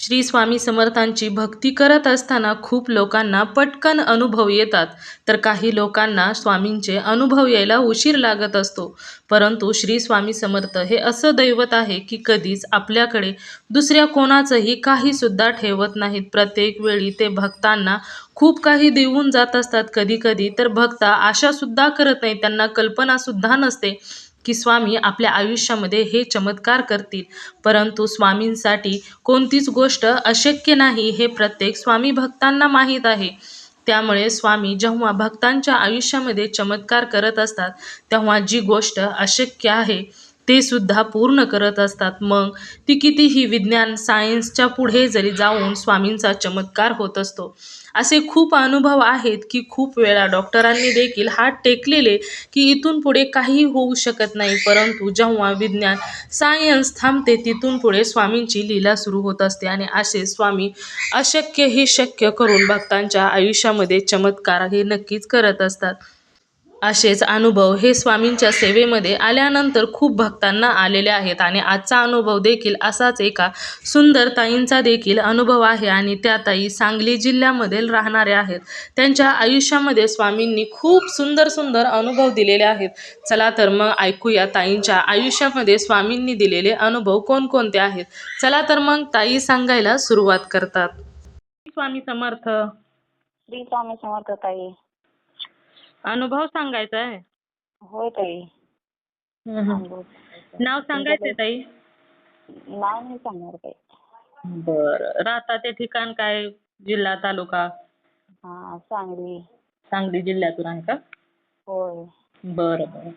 श्री स्वामी समर्थांची भक्ती करत असताना खूप लोकांना पटकन अनुभव येतात. तर काही लोकांना स्वामींचे अनुभव यायला उशीर लागत असतो. परंतु श्री स्वामी समर्थ हे असं दैवत आहे की कधीच आपल्याकडे दुसऱ्या कोणाचंही काहीसुद्धा ठेवत नाहीत. प्रत्येक वेळी ते भक्तांना खूप काही देऊन जात असतात. कधीकधी तर भक्ता आशासुद्धा करत नाही त्यांना कल्पनासुद्धा नसते. की स्वामी आपल्या आयुष्यामध्ये हे चमत्कार करतील. परंतु स्वामींसाठी कोणतीच गोष्ट अशक्य नाही हे प्रत्येक स्वामी भक्तांना माहीत आहे. त्यामुळे स्वामी जेव्हा भक्तांच्या आयुष्यामध्ये चमत्कार करत असतात तेव्हा जी गोष्ट अशक्य आहे ते सुद्धा पूर्ण करत असतात. मग ती कितीही विज्ञान सायन्सच्या पुढे जरी जाऊन स्वामींचा चमत्कार होत असतो असे खूप अनुभव आहेत की खूप वेळा डॉक्टरांनी देखील हात टेकलेले की इथून पुढे काही होऊ शकत नाही. परंतु जेव्हा विज्ञान सायन्स थांबते तिथून पुढे स्वामींची लीला सुरू होत असते आणि असे स्वामी अशक्य हे शक्य करून भक्तांच्या आयुष्यामध्ये चमत्कार हे नक्कीच करत असतात. असेच अनुभव हे स्वामींच्या सेवेमध्ये आल्यानंतर खूप भक्तांना आलेले आहेत आणि आजचा अनुभव देखील असाच एका सुंदर ताईंचा देखील अनुभव आहे आणि त्या ताई सांगली जिल्ह्यामध्ये राहणाऱ्या आहेत. त्यांच्या आयुष्यामध्ये स्वामींनी खूप सुंदर सुंदर अनुभव दिलेले आहेत. चला तर मग ऐकूया ताईंच्या आयुष्यामध्ये स्वामींनी दिलेले अनुभव कोणकोणते आहेत. चला तर मग ताई सांगायला सुरुवात करतात. स्वामी समर्थ. श्री स्वामी समर्थ ताई. अनुभव सांगायचा आहे. होय ताई. नाव सांगायचे ताई? नाव नाही सांगणार ताई. बर. राहता ते ठिकाण काय? जिल्हा तालुका? हा सांगली. सांगली जिल्ह्यातून आहे का? होय. बरं बरं.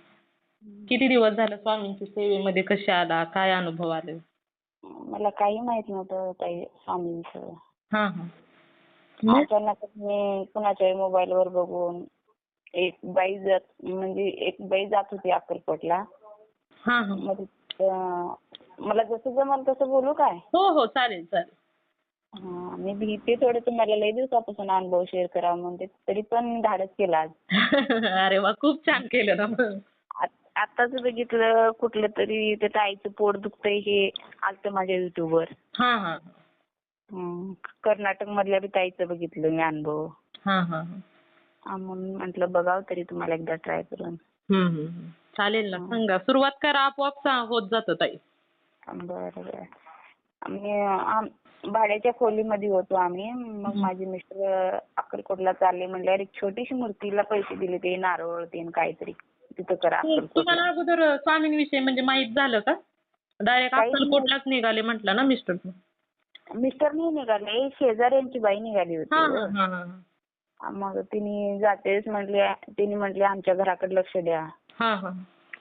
किती दिवस झालं स्वामींच्या सेवेमध्ये कसे आला? काय अनुभव आले? मला काही माहीत नव्हतं ताई स्वामींचं. हा हा. मग? अचानक मी कुणाच्या मोबाईल वर बघून एक बाई जात म्हणजे एक बाई जात होती अक्कलकोटला. हा हा. मग तिथं मला जसं जमल तसं बोलू काय? हो हो चालेल चालेल. हा मी भीते थोडं तुम्हाला लई दिवसापासून अनुभव शेअर करावा म्हणते तरी पण धाडस केला आज. अरे वा खूप छान केलं ना मग. आत- आताच बघितलं कुठलं तरी त्या ताईचं पोट दुखतंय हे आलतं माझ्या युट्यूबवर हा हा कर्नाटक मधल्या बी ताईचं बघितलं मी अनुभव. हा हा हा, म्हणून म्हटलं बघावं तरी तुम्हाला एकदा ट्राय करून. चालेल ना सांगा. सुरुवात करा आपोआप होत जातं ताई. बरं बरं. आम्ही आम- भाड्याच्या खोलीमध्ये होतो आम्ही. मग माझे मिस्टर अक्कलकोटला चालले म्हणल्यावर एक छोटीशी मूर्तीला पैसे दिले ते नारळ ते काहीतरी. तिथं करा अक्कलकोटला. तुम्हाला अगोदर स्वामींविषयी म्हणजे माहीत झालं का? डायरेक्ट काही नाही. अक्कलकोटलाच निघाले म्हटलं ना मिस्टर मिस्टर नाही निघाले शेजाऱ्यांची बाई निघाली हा होती हा हा हा. मग तिने जातेच म्हटले तिने म्हटले आमच्या घराकडे लक्ष द्या. हा हा.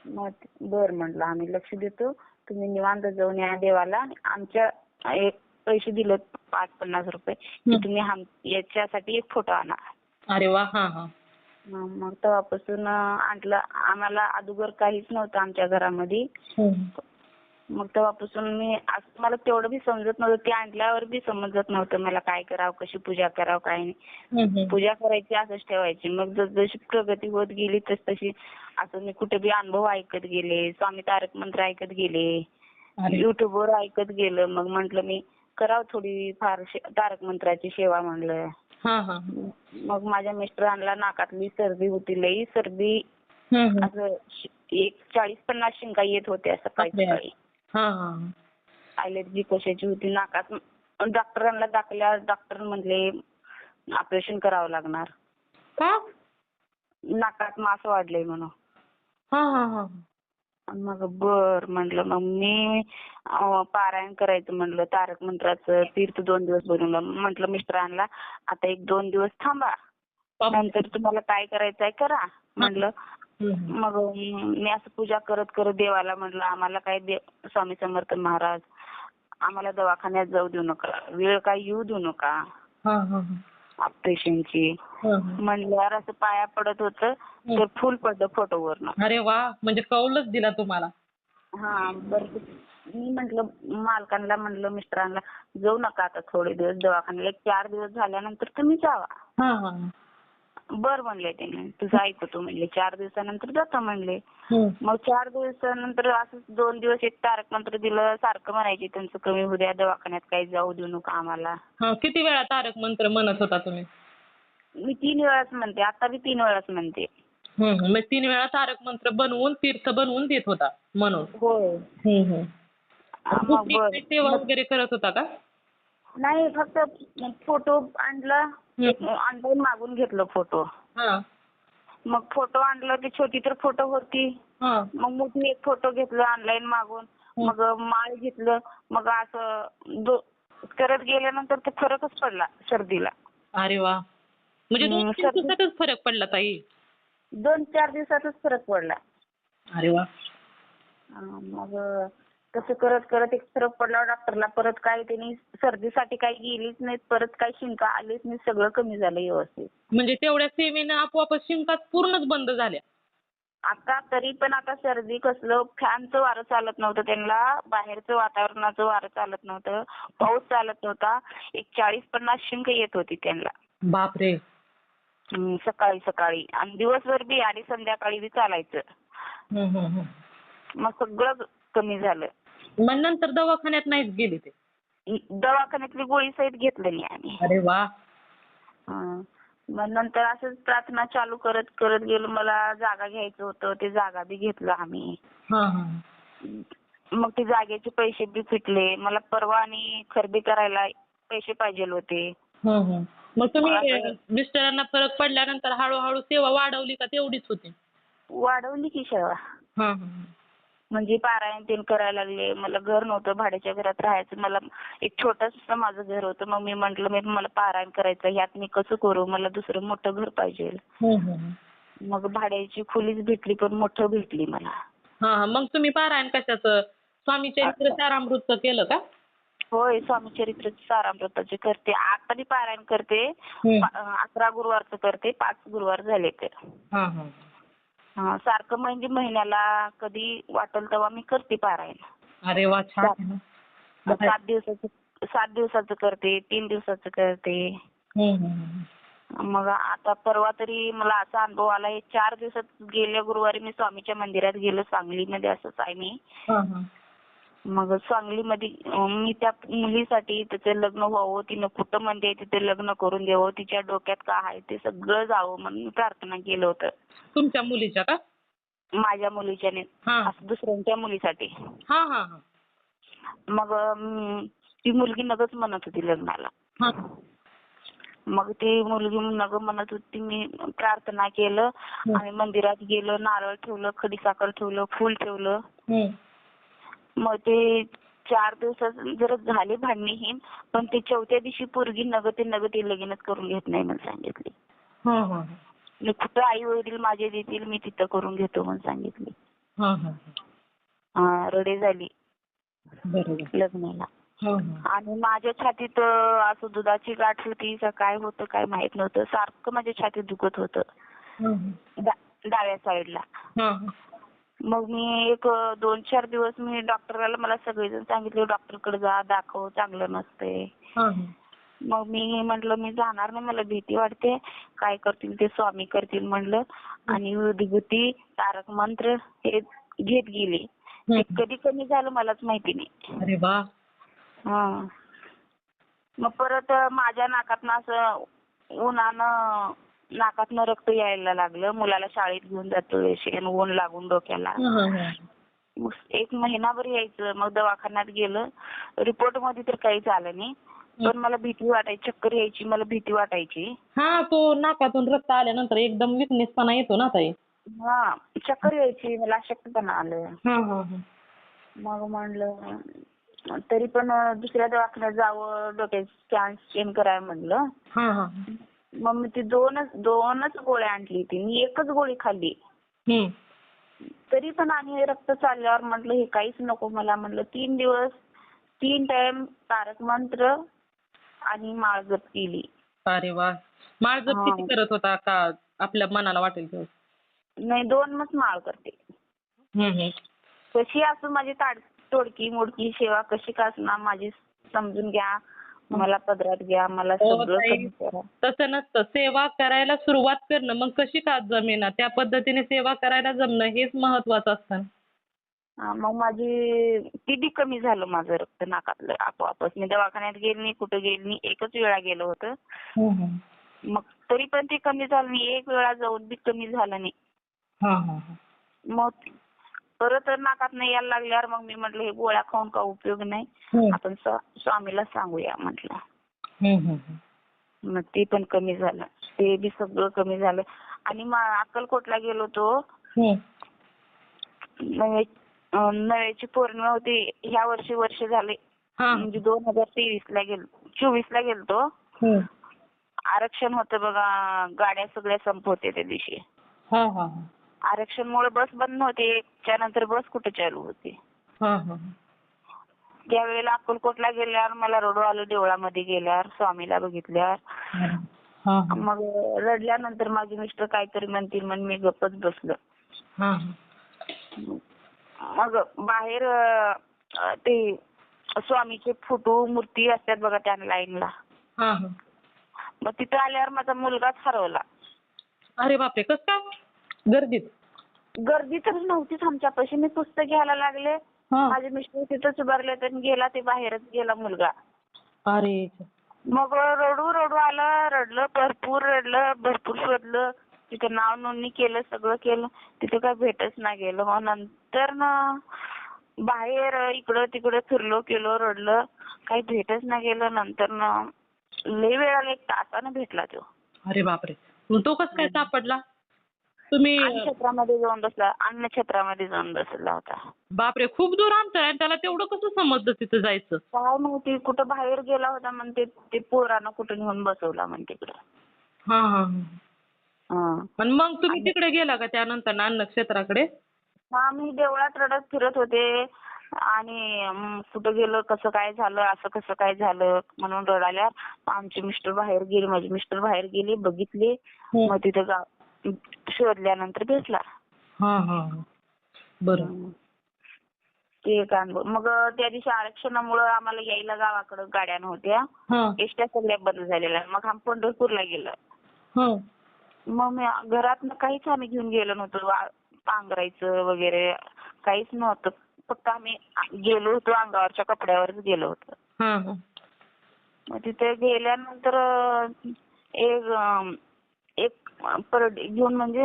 मग बर म्हटलं आम्ही लक्ष देतो. तुम्ही निवांत जाऊन या देवाला. आमच्या एक पैसे दिले पाच पन्नास रुपये. की तुम्ही हम- याच्यासाठी एक फोटो आणा. अरे वा हा हा. मग मग तेव्हापासून आणलं आम्हाला अगोदर काहीच नव्हतं आमच्या घरामध्ये. मग तेव्हापासून मी असं मला तेवढं बी समजत नव्हतं. ते आणल्यावर बी समजत नव्हतं मला काय करावं कशी पूजा करावं काय नाही. पूजा करायची असंच ठेवायची. मग जस जशी प्रगती होत गेली तस तशी असं मी कुठे बी अनुभव ऐकत गेले स्वामी तारक मंत्र ऐकत गेले अरे. युट्यूबवर ऐकत गेलं. मग म्हंटल मी करावं थोडी फार तारक मंत्राची सेवा म्हणलं. मग माझ्या मिस्टरांना नाकातली सर्दी होती लई सर्दी. असं एक चाळीस पन्नास शिंका येत होत्या सकाळी. सकाळी. ॲलर्जी कशाची होती? नाकात डॉक्टरांना दाखल्या डॉक्टर म्हणले ऑपरेशन करावं लागणार. का? नाकात मास वाढलंय म्हणून. हा हा हा. मग बर म्हटलं मग मी पारायण करायचं म्हटलं तारक मंत्राचं तीर्थ दोन दिवस बनवलं म्हटलं मिस्टरांना आता एक दोन दिवस थांबा. नंतर तुम्हाला काय करायचंय करा. म्हटलं हम्म. मग मी असं पूजा करत करत देवाला म्हटलं आम्हाला काय स्वामी समर्थ महाराज आम्हाला दवाखान्यात जाऊ देऊ नका वेळ काय येऊ देऊ नका. हा, हा, हा. ऑपरेशनची. म्हणल्यावर असं पाया पडत होतं तर फुल पडलं फोटोवरनं. अरे वा म्हणजे कौलच दिला तुम्हाला. हा बरं मी म्हंटल मालकांना म्हटलं मिस्टरांना जाऊ नका आता थोडे दिवस दवाखान्याला चार दिवस झाल्यानंतर तुम्ही जावा. बर म्हणले त्याने. तुझं ऐकतो म्हणले. चार दिवसानंतर जातो म्हणले. हम्म. मग चार दिवसानंतर असंच दोन दिवस एक तारक मंत्र दिलं. सारखं म्हणायचे त्यांचं कमी होऊ द्या. दवाखान्यात काही जाऊ देऊ नका आम्हाला. हा किती वेळा तारक मंत्र म्हणत होता तुम्ही? मी तीन वेळाच म्हणते. आता बी तीन वेळाच म्हणते. मग तीन वेळा तारक मंत्र बनवून तीर्थ बनवून देत होता म्हणून. होय. सेवा वगैरे करत होता का? नाही फक्त फोटो आणला ऑनलाईन मागून घेतलं फोटो हा. मग फोटो आणला ती छोटी तर फोटो होती. हा. मग मोठी एक फोटो घेतलं ऑनलाईन मागून. मग माळ घेतलं मग असं दो- करत गेल्यानंतर ते फरकच पडला सर्दीला. अरे वा. म्हणजे दोन हम्म, तीन सर्दी- दिवसातच फरक पडला ताई? दोन चार दिवसातच फरक पडला. अरे वा. अं, मग तसं करत करत एक फरक पडला. डॉक्टरला परत काही त्यांनी सर्दीसाठी काही गेलीच नाहीत. परत काही शिंका आलीच नाही सगळं कमी झालं व्यवस्थित. म्हणजे तेवढ्या सेवेनं आपोआपच शिंका पूर्णच बंद झाल्या. आता तरी पण आता सर्दी कसलं फॅनचं वारं चालत नव्हतं त्यांना. बाहेरचं वातावरणाचं वारं चालत नव्हतं. पाऊस चालत नव्हता. एक चाळीस पन्नास शिंक येत होती त्यांना. बापरे. हम्म, सकाळी सकाळी. आणि दिवसभर बी आणि संध्याकाळी बी चालायचं. हम्म, हम्म, हम्म. मग सगळं कमी झालं. मग नंतर दवाखान्यात नाहीच गेले ते. दवाखान्यातली गोळी सहित घेतलं नाही आम्ही. अरे वा. हं. मग नंतर असंच प्रार्थना चालू करत करत गेलो. मला जागा घ्यायचं होतं. ते जागा बी घेतलं आम्ही. हा हा. मग ते जागेचे पैसे बी फिटले. मला परवा आणि खरेदी करायला पैसे पाहिजे होते. हम्म, हम्म. मग तुम्ही मला- मिस्टरांना फरक पडल्यानंतर हळूहळू सेवा वाढवली का तेवढीच होती? वाढवली की सेवा. हा, हा. म्हणजे पारायण तेन करायला लागले. मला घर नव्हतं भाड्याच्या घरात राहायचं. मला एक छोटस माझं घर होतं. मग मी म्हंटल मी मला पारायण करायचं ह्यात मी कसं करू? मला दुसरं मोठं घर पाहिजे. हम्म, हम्म. मग भाड्याची खोलीच भेटली पण मोठं भेटली मला. हा हा. मग तुम्ही पारायण कशाचं? स्वामी चरित्र सारामृतचं केलं का? होय स्वामी चरित्र सारामृताचे करते. आता बी पारायण करते. अकरा गुरुवारचं करते. पाच गुरुवार झाले तर हा हा हा, सारखं म्हणजे महिन्याला कधी वाटेल तेव्हा मी करते पारायण. अरे वा छान सात दिवसाचं सात दिवसाचं करते तीन दिवसाचं करते. हम्म, हम्म, हम्म. मग आता परवा तरी मला असा अनुभव आला हे चार दिवसात गेल्या गुरुवारी मी स्वामीच्या मंदिरात गेलो सांगलीमध्ये असंच आहे मी. हा, हा. मग सांगलीमध्ये मी त्या मुलीसाठी तिचं लग्न व्हावं तिनं कुठं म्हणते तिथे लग्न करून द्यावं तिच्या डोक्यात काय आहे ते सगळं जावं म्हणून प्रार्थना केलं होतं. तुमच्या मुलीच्या का? माझ्या मुलीच्याने. हा. असं दुसऱ्यांच्या मुलीसाठी. मग ती मुलगी नगच म्हणत होती लग्नाला. मग ती मुलगी नग म्हणत होती मी प्रार्थना केलं आणि मंदिरात गेलो नारळ ठेवलं खडीसाखर ठेवलं फुल ठेवलं. मग ते चार दिवसात जर झाले भांडणी ही पण ते चौथ्या दिवशी पोरगी नग ते नग ते लगीनच करून घेत नाही म्हणून सांगितली. हा हा मी कुठं आई वडील माझे देतील मी तिथं करून घेतो म्हणून सांगितली. हा हा हा, रडे झाली. बरोबर. लग्नाला. हा हा. आणि माझ्या छातीत अं, असं दुधाची गाठ होती का काय होतं काय माहीत नव्हतं. सारखं माझ्या छातीत दुखत होतं. हा डा- डाव्या साईडला हा. मग मी एक दोन चार दिवस मी डॉक्टरला मला सगळेजण सांगितले डॉक्टरकडे जा दाखव चांगलं नसतंय. हा मग मी म्हटलं मी जाणार नाही मला भीती वाटते. काय करतील ते स्वामी करतील म्हणलं आणि विभूती तारक मंत्र हे घेत गेले. कधी कमी झालं मलाच माहिती नाही. हा. मग परत माझ्या नाकातनं असं उन्हानं नाकातनं रक्त यायला लागलं. मुलाला शाळेत घेऊन जातो. शेण ऊन लागून डोक्याला. हा, हा, हा. एक महिनाभर यायचं. मग दवाखान्यात गेलं. रिपोर्टमध्ये तर काहीच आलं नाही. पण मला भीती वाटायची. चक्कर यायची. मला भीती वाटायची. हा तो नाकातून रक्त आल्यानंतर एकदम विकनेसपणा येतो ना ताई. हा चक्कर यायची. मला अशक्तपणा आलं. मग म्हणलं तरी पण दुसऱ्या दवाखान्यात जावं. डोक्यात स्कॅन स्कॅन कराय म्हणलं. मग मी ती दोनच दोनच गोळ्या आणली ती मी एकच गोळी खाल्ली हम्म. तरी पण आणि रक्त चालल्यावर म्हटलं हे काहीच नको मला म्हटलं तीन दिवस तीन टाइम तारक मंत्र आणि माळ जप केली अरे वा माळजप हा. किती करत होता का आपल्या मनाला वाटेल तेवढं? नाही दोनच माळ करते हम्म, हम्म. कशी असू माझी ताड तोडकी मोडकी सेवा कशी का असणार माझी समजून घ्या मला पदरात घ्या मला हो, सगळं ताई. कमी करा. तसं नसतं. सेवा करायला सुरुवात करणं. मग कशी का जमेना त्या पद्धतीने सेवा करायला जमणं हेच महत्वाचं असतं हा, मग माझी किती कमी झालं माझं रक्त नाकातलं आपोआपच. मी दवाखान्यात गेली नाही कुठं गेली नाही एकच वेळा गेलं होतं. मग तरी पण ते कमी झालं नाही. एक वेळा जाऊन बी कमी झालं नाही. हा हा हा. मग परत नाकात नाही यायला लागल्यावर मग मी म्हटलं हे गोळ्या खाऊन का उपयोग नाही? आपण स्वा- स्वामीला सांगूया म्हटलं. मग ते पण कमी झालं. ते बी सगळं कमी झालं. आणि अक्कलकोटला गेलो अं, नव्याची पौर्णिमा होती. ह्या वर्षी वर्ष झाले. म्हणजे दोन हजार तेवीस ला गेलो चोवीस ला गेलतो. आरक्षण होतं बघा. गाड्या सगळ्या संप होते त्या दिवशी. हा. आरक्षणमुळे बस बंद नव्हती त्यानंतर बस कुठे चालू होती? हा हा. त्यावेळेला अक्कलकोटला गेल्यावर मला रडू आलं देवळामध्ये गेल्यावर स्वामीला बघितल्यावर. मग रडल्यानंतर माझे मिस्टर काहीतरी म्हणतील म्हणून मी गप्पच बसलो. हा मग बाहेर ते स्वामीचे फोटो मूर्ती असतात बघा त्या लाईनला. मग तिथं आल्यावर माझा मुलगाच हरवला. अरे बापरे कस काय? गर्दीत? गर्दी तर नव्हतीच आमच्यापाशी. मी पुस्तक घ्यायला लागले. हा. माझे मिस्टर तिथंच उभारले तर गेला ते बाहेरच गेला मुलगा. अरे मग रडू रडू आलं. रडलं भरपूर रडलं भरपूर शोधलं. तिथं नाव नोंदणी केलं सगळं केलं. तिथं काय भेटच नाही गेलं. मग नंतर ना बाहेर इकडं तिकडं फिरलो केलो रडलं. काही भेटच नाही गेलं. नंतर ना लय वेळाला एक तासानं भेटला तो. अरे बापरे. मग तो कस काय सापडला? तुम्ही अन्नछत्रामध्ये जाऊन बसला. अन्नछत्रामध्ये जाऊन बसला होता. बापरे खूप दूर अंतर आहे त्याला तेवढं कसं समजलं तिथं जायचं? काय माहिती कुठं बाहेर गेला होता म्हणते ते पोरानं कुठं नेऊन बसवला म्हण तिकडं. हा हा हा. पण मग तुम्ही तिकडे गेला का त्यानंतर अन्न क्षेत्राकडे? हा मी देवळात रडत फिरत होते आणि कुठं गेलं कसं काय झालं असं कसं काय झालं म्हणून रडाल्यावर आमचे मिस्टर बाहेर गेले माझे मिस्टर बाहेर गेले बघितले. मग तिथं गाव शोधल्यानंतर भेटला. हा हा बरं. हं. ते एक अनुभव. मग त्या दिवशी आरक्षणामुळं आम्हाला यायला गावाकडं गाड्या नव्हत्या. एसट्या सगळ्या बंद झालेल्या. मग आम्ही पंढरपूरला गेलो. हा. मग मी घरात काहीच आम्ही घेऊन गेलो नव्हतो. पांघरायचं वगैरे काहीच नव्हतं. फक्त आम्ही गेलो होतो अंगावरच्या कपड्यावरच गेलो होतो. मग तिथे गेल्यानंतर एक एक परडी घेऊन म्हणजे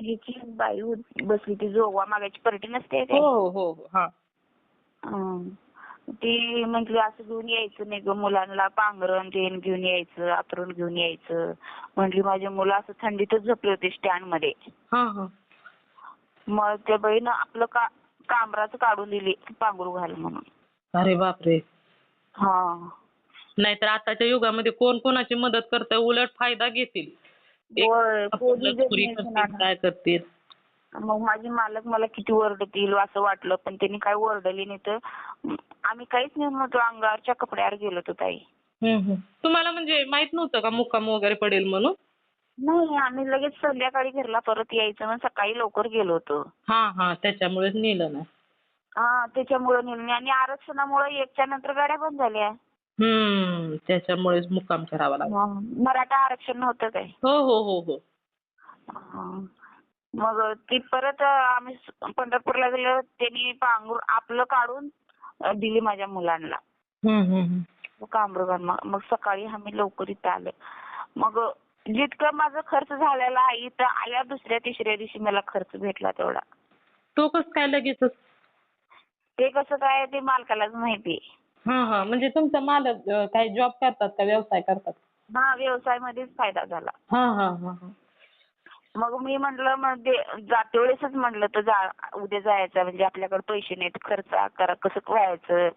ह्याची बाई होती- बसली ती जोगवा मागायची परडी नसते हो हो हो हा. हं. ती म्हटली असं घेऊन यायचं नाही ग मुलांना पांघरण तेन घेऊन यायचं आतरून घेऊन यायचं. म्हटली माझी मुलं असं थंडीतच झोपले होते स्टँडमध्ये हा हा. मग त्या बाईनं आपलं का कामराच काढून दिली पांघरू घाल म्हणून. अरे बापरे. हा. नाहीतर आताच्या युगामध्ये कोण कोणाची मदत करतं उलट फायदा घेतील. एक होय, कोणी देत चोरी नाही करतील, कुणाला. काय करतील? मग माझे मालक मला किती ओरडतील असं वाटलं पण त्यांनी काय ओरडली नाही तर आम्ही काहीच नाही नव्हतो अंगावरच्या कपड्यावर गेलो होतो ताई. हम्म, हम्म. तुम्हाला म्हणजे माहीत नव्हतं का मुक्काम वगैरे पडेल म्हणून? नाही आम्ही लगेच संध्याकाळी घरला परत यायचं म्हणून सकाळी लवकर गेलो होतो. हा हा त्याच्यामुळेच नेलं ना हा त्याच्यामुळे निर्णय आणि आरक्षणामुळे एकच्या नंतर गाड्या बंद झाल्या. हम्म त्याच्यामुळेच मुक्काम करावा लागला. मराठा आरक्षण नव्हतं काय? हो हो हो हो. हा. मग ती परत आम्ही पंढरपूरला गेलो त्यांनी पांघरूण आपलं काढून दिली माझ्या मुलांना. हम्म, हम्म, मग सकाळी आम्ही लवकर इथं आलो. मग जितकं माझा खर्च झालेला आहे इथं आल्या दुसऱ्या तिसऱ्या दिवशी मला खर्च भेटला तेवढा. तो कस काय लगेचच? ते कसं काय ते मालकालाच माहिती हा हा. म्हणजे तुमचा मालक अं, काही जॉब करतात का? व्यवसाय करतात? हा व्यवसायामध्येच फायदा झाला. हा हा हा हा. मग मी म्हटलं मग जाते वेळेसच म्हटलं तर जा उद्या जायचं. म्हणजे आपल्याकडे पैसे नाहीत खर्च करा कसं व्हायचं?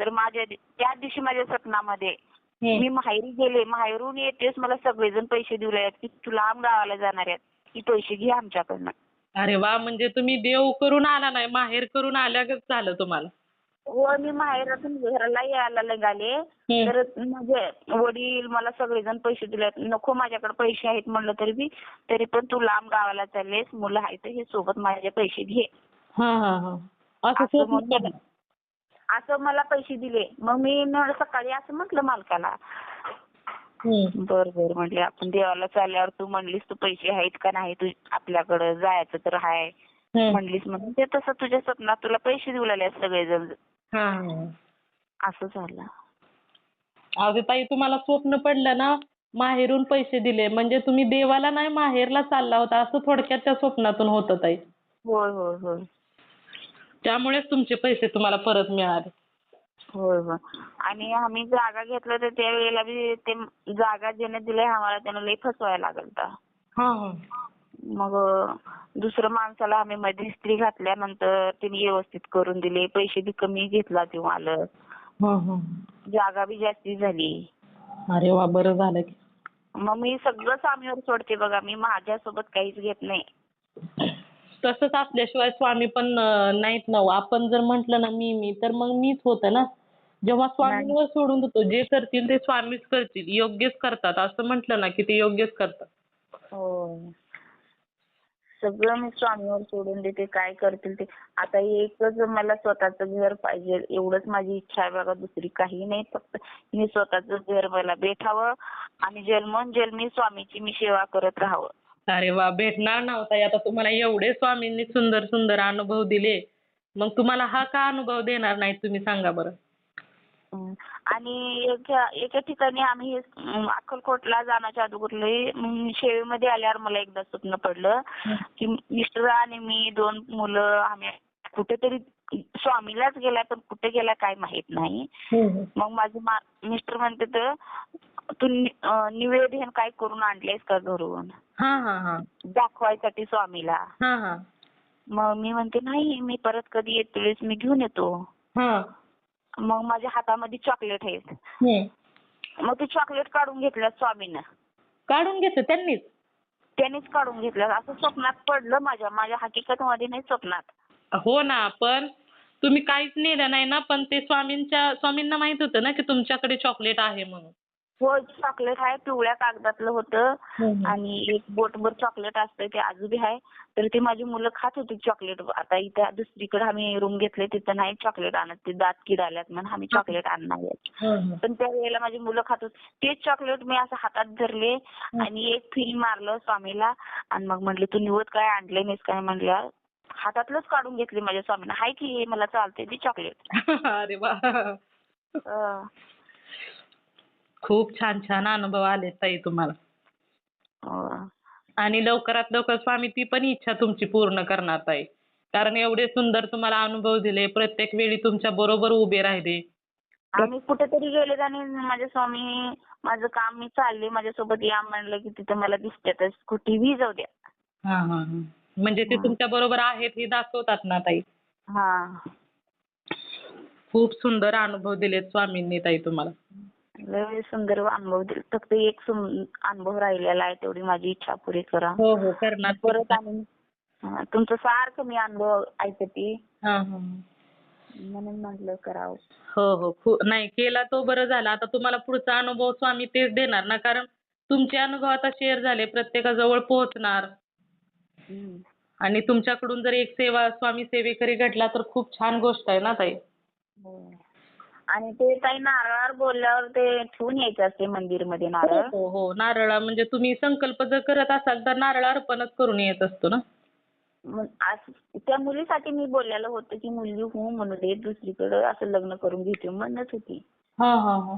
तर माझ्या त्या दिवशी माझ्या स्वप्नामध्ये हम्म. मी माहेरी गेले. माहेरून येतेच मला सगळेजण पैसे देऊ लागले की तू लांब गावाला जाणार आहेत की पैसे घे आमच्याकडनं. अरे वा. म्हणजे तुम्ही देव करून आला नाही माहेर करून आल्यागत झालं तुम्हाला. हो मी माहेरातून घराला यायला निघाले. तर म्हणजे वडील मला सगळेजण पैसे दिले नको माझ्याकडे पैसे आहेत म्हणलं तरी बी तरी पण तू लांब गावाला चाललेस मुलं आहेत हे सोबत माझे पैसे घे. हा हा हा. असं मला पैसे दिले. मग मी सकाळी असं म्हटलं मालकाला. बर बर म्हटले आपण देवाला चालल्यावर तू म्हणलीस तू पैसे आहेत का नाही? तू आपल्याकडं जायचं तर आहे हम्म. म्हणलीस म्हणून. ते तसं तुझ्या स्वप्नात तुला पैसे देऊ लागले सगळेजण. असं झालं. अगं ताई तुम्हाला स्वप्न पडलं ना माहेरून पैसे दिले. म्हणजे तुम्ही देवाला नाही माहेरला चालला होता. असं थोडक्यात त्या स्वप्नातून होतं ताई. होय होय होय. त्यामुळेच तुमचे पैसे तुम्हाला परत मिळाले. होय होय. आणि आम्ही जागा घेतलं तर त्यावेळेला बी ते जागा ज्याने दिले आम्हाला त्यानं लई फसवायला लागलं होतं. हा हा. मग दुसरं माणसाला आम्ही मध्यस्थी घातल्यानंतर त्यांनी व्यवस्थित करून दिले. पैसे बी कमी घेतला तो मालक जागा बी जास्ती झाली. अरे वा बरं झालं की. मग मी सगळं स्वामीवर सोडते बघा. मी माझ्यासोबत काहीच घेत नाही. तसंच असल्याशिवाय स्वामी पण अं, नाहीत ना हो. आपण जर म्हंटल ना मी मी तर मग मीच होतं ना. जेव्हा स्वामींवर सोडून देतो जे करतील ते स्वामीच करतील. योग्यच करतात. असं म्हंटल ना की ते योग्यच करतात. हो सगळं मी स्वामीवर सोडून देते काय करतील ते. आता एकच मला स्वतःच घर पाहिजे एवढंच माझी इच्छा आहे बघा दुसरी काही नाही. फक्त मी स्वतःचं घर मला भेटावं आणि जन्मोन जन्मी स्वामीची मी सेवा करत राहावं. अरे वा भेटणार नव्हता आता तुम्हाला एवढे स्वामींनी सुंदर सुंदर अनुभव दिले. मग तुम्हाला हा का अनुभव देणार नाही तुम्ही सांगा बरं. आणि एका एका ठिकाणी आम्ही अं, अक्कलकोटला जाण्याच्या अगोदर लई, अं, शेळीमध्ये आल्यावर मला एकदा स्वप्न पडलं की मिस्टर आणि मी दोन मुलं आम्ही कुठेतरी स्वामीलाच गेलाय पण कुठे गेला काय माहीत नाही. मग माझे मा- मिस्टर म्हणते तर तू नि- अं, निवेदन काय करून आणलेस का घरून? हा हा हा. दाखवायसाठी स्वामीला. हा हा. मग मी म्हणते नाही मी परत कधी येतो वेळेस मी घेऊन येतो. हा. मग माझ्या हातामध्ये चॉकलेट हम्म. मग ते चॉकलेट काढून घेतलं स्वामीनं. काढून घेतलं त्यांनीच? त्यांनीच काढून घेतलं. असं स्वप्नात पडलं माझ्या. माझ्या हकीकतमध्ये नाही स्वप्नात. हो ना पण तुम्ही काहीच नेलं नाही ना पण ते स्वामींच्या स्वामींना माहीत होतं ना की तुमच्याकडे चॉकलेट आहे म्हणून. हो चॉकलेट आहे पिवळ्या कागदातलं होतं. आणि एक बोटभर चॉकलेट असतं ते अजून बी आहे. तर ते माझी मुलं खात होती चॉकलेट आता इथं दुसरीकडे आम्ही रूम घेतले तिथं नाही चॉकलेट आणत. ते दात किड आल्यात म्हणून आम्ही चॉकलेट आणणार पण त्या वेळेला माझी मुलं खात होती. तेच चॉकलेट मी असं हातात धरले आणि एक फिल मारलं स्वामीला. आणि मग म्हटले तू निवत काय आणले नाहीस काय म्हणलं हातातलंच काढून घेतले माझ्या स्वामीनं. हाय की हे मला चालते ती चॉकलेट अरे खूप छान छान अनुभव आले ताई तुम्हाला. आणि लवकरात लवकर स्वामी ती पण इच्छा तुमची पूर्ण करणार ताई. कारण एवढे सुंदर तुम्हाला अनुभव दिले प्रत्येक वेळी तुमच्या बरोबर उभे राहिले. आम्ही कुठेतरी गेले आणि माझे स्वामी माझं काम मी चालले माझ्यासोबत या म्हणलं की तिथं मला दिसतातच कुठेही जाऊ द्या. हा हा हा. म्हणजे ते तुमच्या बरोबर आहेत हे दाखवतात ना ताई? हा. खूप सुंदर अनुभव दिलेत स्वामींनी ताई तुम्हाला. लय सुंदर अनुभव दिले. फक्त एक अनुभव राहिलेला आहे तेवढी माझी इच्छा पुरी करा. हो हो करणार परत आणि हा, तुमचं सारखं मी अनुभव ऐकते. हा हा म्हणून म्हटलं करावं. हो हो नाही केला तो बरं झाला. आता तुम्हाला पुढचा अनुभव स्वामी तेच देणार ना कारण तुमचे अनुभव आता शेअर झाले प्रत्येकाजवळ पोहोचणार. आणि तुमच्याकडून जर एक सेवा स्वामी सेवेकरी घडला तर खूप छान गोष्ट आहे ना ताई? हो. आणि ते काही नारळावर बोलल्यावर ते ठेवून यायचं असते मंदिरमध्ये नारळ. हो हो. नारळा म्हणजे तुम्ही संकल्प जर करत असाल तर नारळ अर्पणच करून येत असतो ना? मग असं- त्या मुलीसाठी मी बोललेलं होतं की मुलगी हो म्हणू दे दुसरीकडे असं लग्न करून घेते म्हणत होती. हा हा हा.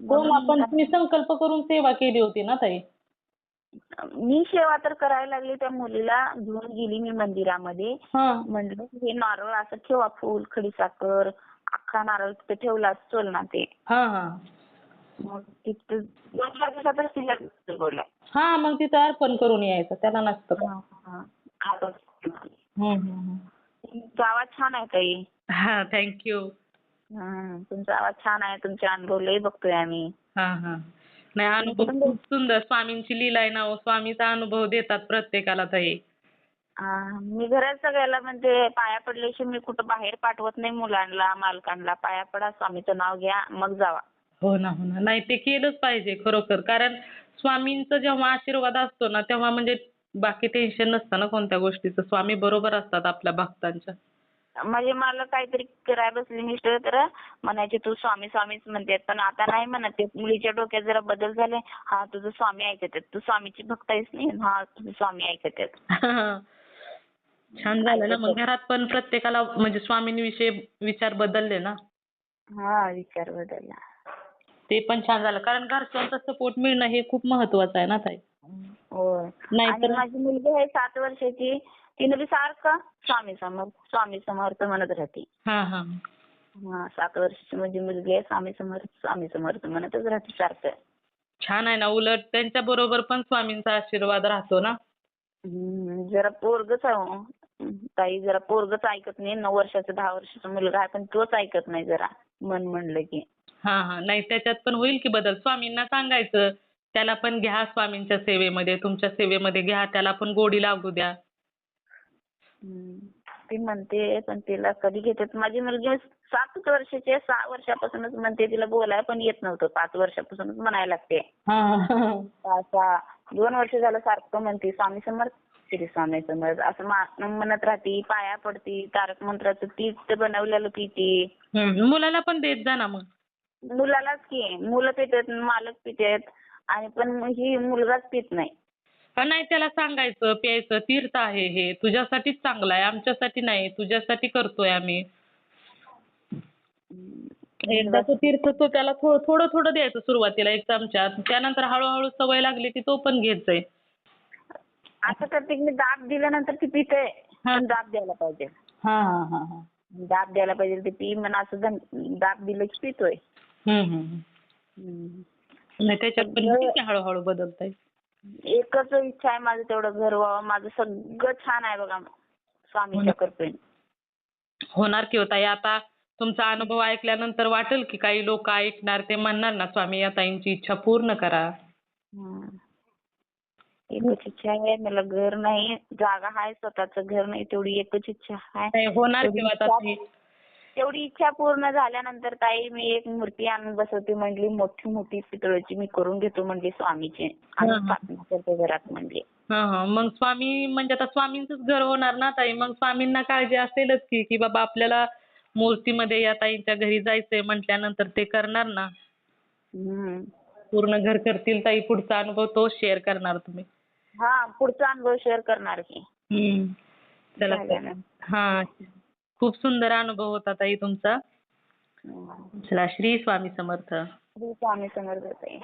हो तुम्ही संकल्प करून सेवा केली होती ना ताई? मी सेवा तर करायला लागली त्या मुलीला घेऊन गेली मी मंदिरामध्ये. हा. म्हणलं हे नारळ असं ठेवा फुल खडीसाखर अख्खा नारळ तिथे ठेवला चल ना ते हा हा मग तिथं दोन चार दिवसातच तिला हा मग तिथं अर्पण करून यायचं त्याला नसतं काय. हा, हा. आवाज. हम्म, हम्म, हम्म. तुमचा आवाज छान आहे ताई हा थँक्यू हा, तुमचा आवाज छान आहे तुमचे अनुभव लय बघतोय आम्ही हा हा नाही अनुभव खूप सुंदर स्वामींची लीला आहे ना हो. स्वामीचा अनुभव देतात प्रत्येकाला ताई मी घरात सगळ्याला म्हणजे पाया पडल्याशिवाय मी कुठं बाहेर पाठवत नाही मुलांना मालकांना. पाया पडा स्वामीचं नाव घ्या मग जावा. हो ना हो ना. नाही ते केलंच पाहिजे खरोखर. कारण स्वामींचा जेव्हा आशीर्वाद असतो ना तेव्हा म्हणजे बाकी टेन्शन नसतं ना कोणत्या गोष्टीचं. स्वामी बरोबर असतात आपल्या भक्तांच्या. म्हणजे मला काहीतरी करायला बसली मिस्टर तर म्हणायचे तू स्वामी स्वामीच म्हणते. पण आता नाही म्हणत. ते मुलीच्या डोक्यात जरा बदल झाले. हा तुझं स्वामी ऐकत तू स्वामीची भक्त आहेस नाही? हा तुझं स्वामी ऐकत आहेत. छान झालं ना मग घरात पण प्रत्येकाला म्हणजे स्वामींविषयी विचार बदलले ना. हा विचार बदलला. ते पण छान झालं. कारण घरच्यांचा सपोर्ट मिळणं हे खूप महत्वाचं आहे ना ताई. होय. नाही आणि तर माझी मुलगी आहे सात वर्षाची. तिने बी सारखं स्वामी समर्थ स्वामी समर्थ म्हणत राहते. हा हा. हा सात वर्षाची माझी मुलगी आहे स्वामी समर्थ स्वामी समर्थ म्हणतच राहते सारखं. छान आहे ना उलट त्यांच्या बरोबर पण स्वामींचा आशीर्वाद राहतो ना. हम्म, जरा पोरगच आहे हो. ताई जरा पोरगच ऐकत नाही नऊ वर्षाचा दहा वर्षाचा मुलगा आहे पण तोच ऐकत नाही जरा मन म्हणलं की. हा हा नाही त्याच्यात पण होईल की बदल. स्वामींना सांगायचं त्याला पण घ्या स्वामींच्या सेवेमध्ये तुमच्या सेवेमध्ये घ्या त्याला पण गोडी लागू द्या. हम्म. ती म्हणते पण तिला कधी घेतात? माझी मुलगी सातच वर्षाची आहे सहा वर्षापासूनच म्हणते तिला बोलायला पण येत नव्हतं पाच वर्षापासूनच म्हणायला लागते. हा. असा दोन वर्ष झालं सारखं म्हणते स्वामी समर्थ श्री स्वामी समर्थ असं मा- म्हणत राहते पाया पडती तारक मंत्राचं तीच बनवलेलं पिती हम्म, मुलाला पण देत जा ना मग. मुलालाच की मुलं पितात मालक पितात आणि पण ही मुलगाच पित नाही. नाही त्याला सांगायचं प्यायचं तीर्थ आहे हे तुझ्यासाठीच चांगलं आहे आमच्यासाठी नाही तुझ्यासाठी करतोय आम्ही. एकदाचं तीर्थ तो त्याला थोडं थोडं थोडं द्यायचं सुरुवातीला एक चमचा त्यानंतर हळूहळू सवय लागली की तो पण घेत जाईल. असं करते की मी दाब दिल्यानंतर ती पिते पण दाब द्यायला पाहिजे. हा हा हा हा. दाब द्यायला पाहिजे ते पी म्हणा असं दाब दिलं की पितोय. हम्म, हम्म. हम्म. नाही त्याच्यात पण होईल की हळूहळू बदलता येईल एकच इच्छा आहे माझं तेवढं घर व्हावं. माझं सगळं छान आहे बघा स्वामीच्या कृपेने होणार की होता आता तुमचा अनुभव ऐकल्यानंतर वाटेल की काही लोक ऐकणार ते म्हणणार ना स्वामी या ताईंची इच्छा पूर्ण करा. हम्म. एकच इच्छा आहे मला घर नाही जागा आहे स्वतःचं घर नाही तेवढी एकच इच्छा आहे. नाही होणार की आता ती तेवढी इच्छा पूर्ण झाल्यानंतर ताई मी एक मूर्ती आणून बसवते म्हणली मोठी मोठी पितळेची मी करून घेतो म्हणली स्वामीची. आणि हं. स्थापना करते घरात म्हणली. हा हा. मग स्वामी म्हणजे आता स्वामींचंच घर होणार ना ताई? मग स्वामींना काळजी असेलच की की बाबा आपल्याला मूर्तीमध्ये या ताईंच्या घरी जायचंय म्हटल्यानंतर ते करणार ना? हम्म. पूर्ण घर करतील ताई पुढचा अनुभव तो शेअर करणार तुम्ही. हा पुढचा अनुभव शेअर करणार हम्म. चला. हा खूप सुंदर अनुभव होता ताई तुमचा. चला श्री स्वामी समर्थ श्री स्वामी समर्थ ताई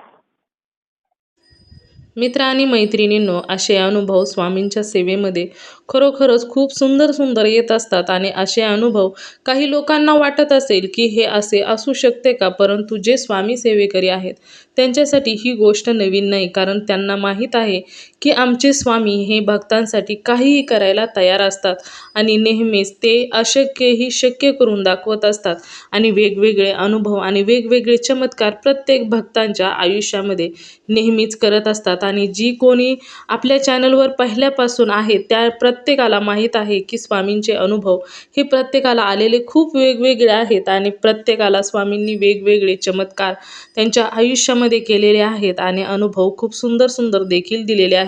मित्र आणि मैत्रिणींनो असे अनुभव स्वामींच्या सेवेमध्ये खरोखरच खूप सुंदर सुंदर येत असतात आणि असे अनुभव काही लोकांना वाटत असेल की हे असे असू शकते का परंतु जे स्वामी सेवेकरी आहेत त्यांच्यासाठी ही गोष्ट नवीन नाही कारण त्यांना माहीत आहे की आमचे स्वामी हे भक्तांसाठी काहीही करायला तयार असतात आणि नेहमीच ते अशक्यही शक्य करून दाखवत असतात. आणि वेगवेगळे अनुभव आणि वेगवेगळे चमत्कार प्रत्येक भक्तांच्या आयुष्यामध्ये नेहमीच करत असतात. आणि जी कोणी आपल्या चॅनलवर पहिल्यापासून आहे त्या प्रत्येकाला माहीत आहे की स्वामींचे अनुभव हे प्रत्येकाला आलेले खूप वेगवेगळे आहेत आणि प्रत्येकाला स्वामींनी वेगवेगळे चमत्कार त्यांच्या आयुष्यामध्ये केलेले आहेत. आणि अनुभव खूप सुंदर सुंदर देखील दिलेले आहेत.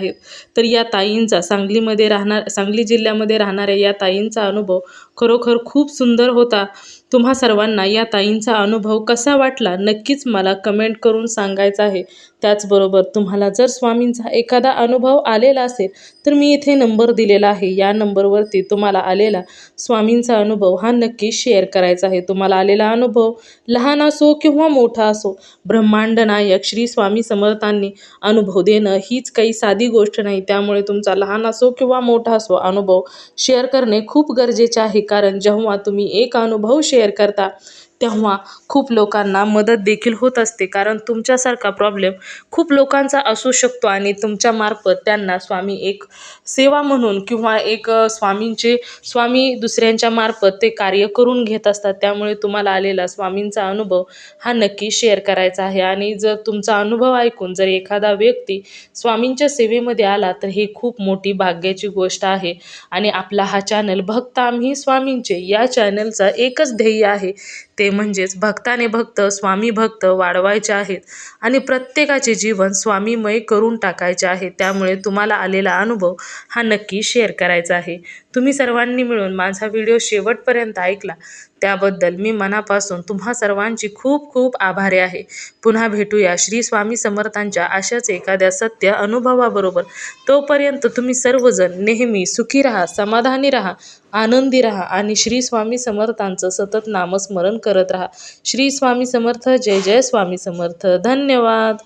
तर या ताईंचा सांगलीमध्ये राहणार सांगली जिल्ह्यामध्ये राहणाऱ्या या ताईंचा अनुभव खरोखर खूप सुंदर होता. तुम्हा सर्वांना या ताईंचा अनुभव कसा वाटला नक्कीच मला कमेंट करून सांगायचं आहे. त्याचबरोबर तुम्हाला जर स्वामींचा एखादा अनुभव आलेला असेल तर मी इथे नंबर दिलेला आहे. या नंबरवरती तुम्हाला आलेला स्वामींचा अनुभव हा नक्की शेअर करायचा आहे. तुम्हाला आलेला अनुभव लहान असो किंवा मोठा असो ब्रह्मांड नायक श्री स्वामी समर्थांनी अनुभव देणं हीच काही साधी गोष्ट नाही. त्यामुळे तुमचा लहान असो किंवा मोठा असो अनुभव शेअर करणे खूप गरजेचे आहे. कारण जेव्हा तुम्ही एक अनुभव शेअर करता तेव्हा खूप लोकांना मदत देखील होत असते. कारण तुमच्यासारखा प्रॉब्लेम खूप लोकांचा असू शकतो आणि तुमच्यामार्फत त्यांना स्वामी एक सेवा म्हणून किंवा एक स्वामींचे स्वामी दुसऱ्यांच्या मार्फत ते कार्य करून घेत असतात. त्यामुळे तुम्हाला आलेला स्वामींचा अनुभव हा नक्की शेअर करायचा आहे. आणि जर तुमचा अनुभव ऐकून जर एखादा व्यक्ती स्वामींच्या सेवेमध्ये आला तर ही खूप मोठी भाग्याची गोष्ट आहे. आणि आपला हा चॅनल भक्त आम्ही स्वामींचे या चॅनलचा एकच ध्येय आहे. ते म्हणजेच भक्ताने भक्त स्वामी भक्त वाढवायचे आहेत आणि प्रत्येकाचे जीवन स्वामीमय करून टाकायचे आहे. त्यामुळे तुम्हाला आलेला अनुभव हा नक्की शेअर करायचा आहे. तुम्ही सर्वांनी मिळून माझा व्हिडिओ शेवटपर्यंत ऐकला. त्याबद्दल मी मनापासून तुम्हा सर्वांची खूप खूप आभारी आहे. पुन्हा भेटूया श्री स्वामी समर्थांच्या अशाच एखाद्या सत्य अनुभवाबरोबर. तोपर्यंत तुम्ही सर्वजण नेहमी सुखी राहा समाधानी राहा आनंदी राहा आणि श्री स्वामी समर्थांचं सतत नामस्मरण करत राहा. श्री स्वामी समर्थ जय जय स्वामी समर्थ. धन्यवाद.